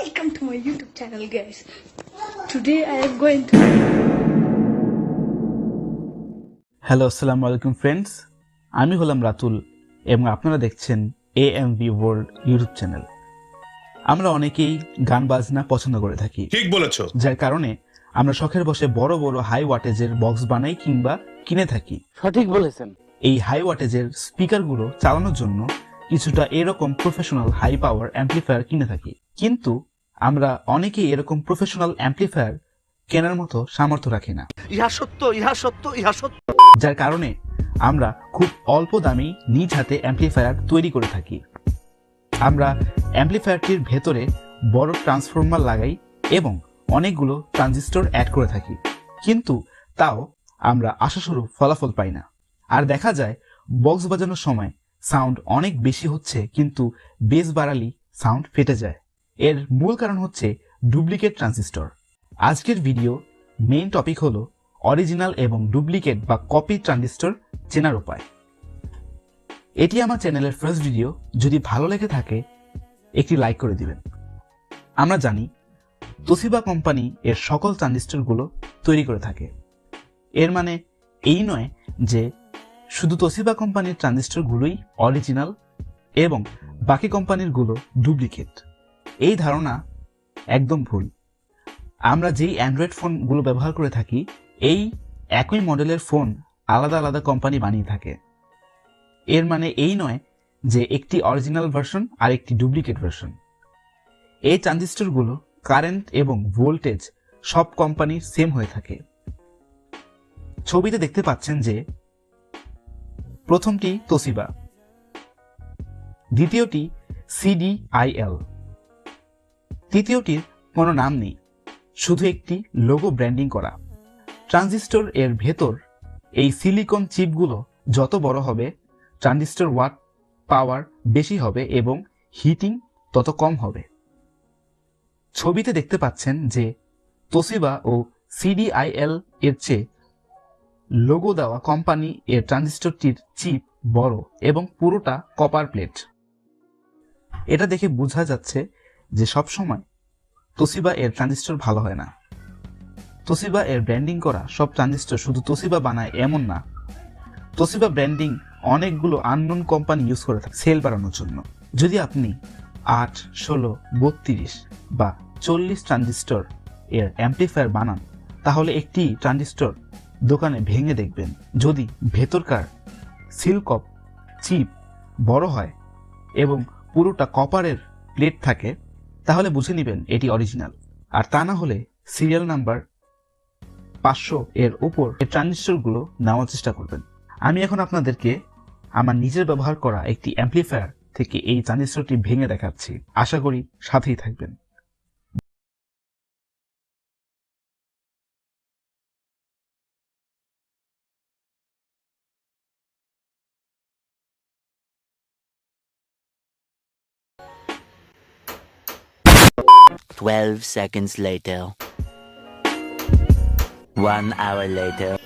Welcome to my YouTube channel, guys. Today I am going to. Hello আসসালামু আলাইকুম friends আমি হলাম রাতুল এবং আপনারা দেখছেন A M B world YouTube channel আমরা অনেকেই গান বাজনা পছন্দ করে থাকি। ঠিক বলেছ। যার কারণে আমরা শখের বসে বড় বড় হাই ওয়াটেজের বক্স বানাই কিংবা কিনে থাকি। সঠিক বলেছেন। এই হাই ওয়াটেজের স্পিকারগুলো চালানোর জন্য কিছুটা এরকম প্রফেশনাল হাই পাওয়ার অ্যাম্পলিফায়ার কিনে থাকি। কিন্তু আমরা অনেকেই এরকম প্রফেশনাল অ্যাম্পলিফায়ার কেনার মতো সামর্থ্য রাখি না। ইহা সত্য ইহা সত্য ইহা সত্য। যার কারণে আমরা খুব অল্প দামি নিজ হাতে অ্যাম্পলিফায়ার তৈরি করে থাকি। আমরা অ্যাম্পলিফায়ারটির ভেতরে বড় ট্রান্সফর্মার লাগাই এবং অনেকগুলো ট্রানজিস্টর অ্যাড করে থাকি। কিন্তু তাও আমরা আশাস্বরূপ ফলাফল পাই না। আর দেখা যায় বক্স বাজানোর সময় সাউন্ড অনেক বেশি হচ্ছে কিন্তু বেস বাড়ালি সাউন্ড ফেটে যায়। এর মূল কারণ হচ্ছে ডুপ্লিকেট ট্রানজিস্টর। আজকের ভিডিও মেইন টপিক হলো অরিজিনাল এবং ডুপ্লিকেট বা কপি ট্রানজিস্টর চেনার উপায়। এটি আমার চ্যানেলের ফার্স্ট ভিডিও যদি ভালো লেগে থাকে, একটি লাইক করে দিবেন। আমরা জানি তোসিবা কোম্পানি এর সকল ট্রানজিস্টরগুলো তৈরি করে থাকে। এর মানে এই নয় যে শুধু তোসিবা কোম্পানির ট্রানজিস্টরগুলোই অরিজিনাল এবং বাকি কোম্পানিরগুলো ডুপ্লিকেট এই ধারণা একদম ভুল। আমরা যেই অ্যান্ড্রয়েড ফোনগুলো ব্যবহার করে থাকি, এই একই মডেলের ফোন আলাদা আলাদা কোম্পানি বানিয়ে থাকে। এর মানে এই নয় যে একটি অরিজিনাল ভার্সন আর একটি ডুপ্লিকেট ভার্সন। এই ট্রানজিস্টরগুলো কারেন্ট এবং ভোল্টেজ সব কোম্পানির সেম হয়ে থাকে। ছবিতে দেখতে পাচ্ছেন যে প্রথমটি তোসিবা, দ্বিতীয়টি সিডিআইএল। তৃতীয়টির কোনো নাম নেই, শুধু একটি লোগো ব্র্যান্ডিং করা। ট্রানজিস্টর এর ভেতর এই সিলিকন চিপগুলো যত বড় হবে ট্রানজিস্টর ওয়াট পাওয়ার বেশি হবে এবং হিটিং তত কম হবে। ছবিতে দেখতে পাচ্ছেন যে তোসিবা ও সিডিআইএল এর চেয়ে লোগো দেওয়া কোম্পানি এর ট্রানজিস্টরটির চিপ বড় এবং পুরোটা কপার প্লেট এটা দেখে বোঝা যাচ্ছে যে সবসময় তোসিবা এর ট্রানজিস্টর ভালো হয় না। তোসিবা এর ব্র্যান্ডিং করা সব ট্রানজিস্টর শুধু তোসিবা বানায় এমন না। তোসিবা ব্র্যান্ডিং অনেকগুলো আননোন কোম্পানি ইউজ করে থাকে সেল বাড়ানোর জন্য। যদি আপনি আট, ষোলো, বত্রিশ বা চল্লিশ ট্রানজিস্টর এর অ্যাম্পলিফায়ার বানান, তাহলে একটি ট্রানজিস্টর দোকানে ভেঙে দেখবেন। যদি ভেতরকার সিলকপ চিপ বড় হয় এবং পুরোটা কপারের প্লেট থাকে তাহলে বুঝে নেবেন এটি অরিজিনাল আর তা না হলে সিরিয়াল নাম্বার পাঁচশো এর উপর এর ট্রানজিস্টরগুলো নেওয়ার চেষ্টা করবেন। আমি এখন আপনাদেরকে আমার নিজের ব্যবহার করা একটি অ্যাম্পলিফায়ার থেকে এই ট্রানজিস্টরটি ভেঙে দেখাচ্ছি। আশা করি সাথেই থাকবেন। Twelve seconds later. One hour later.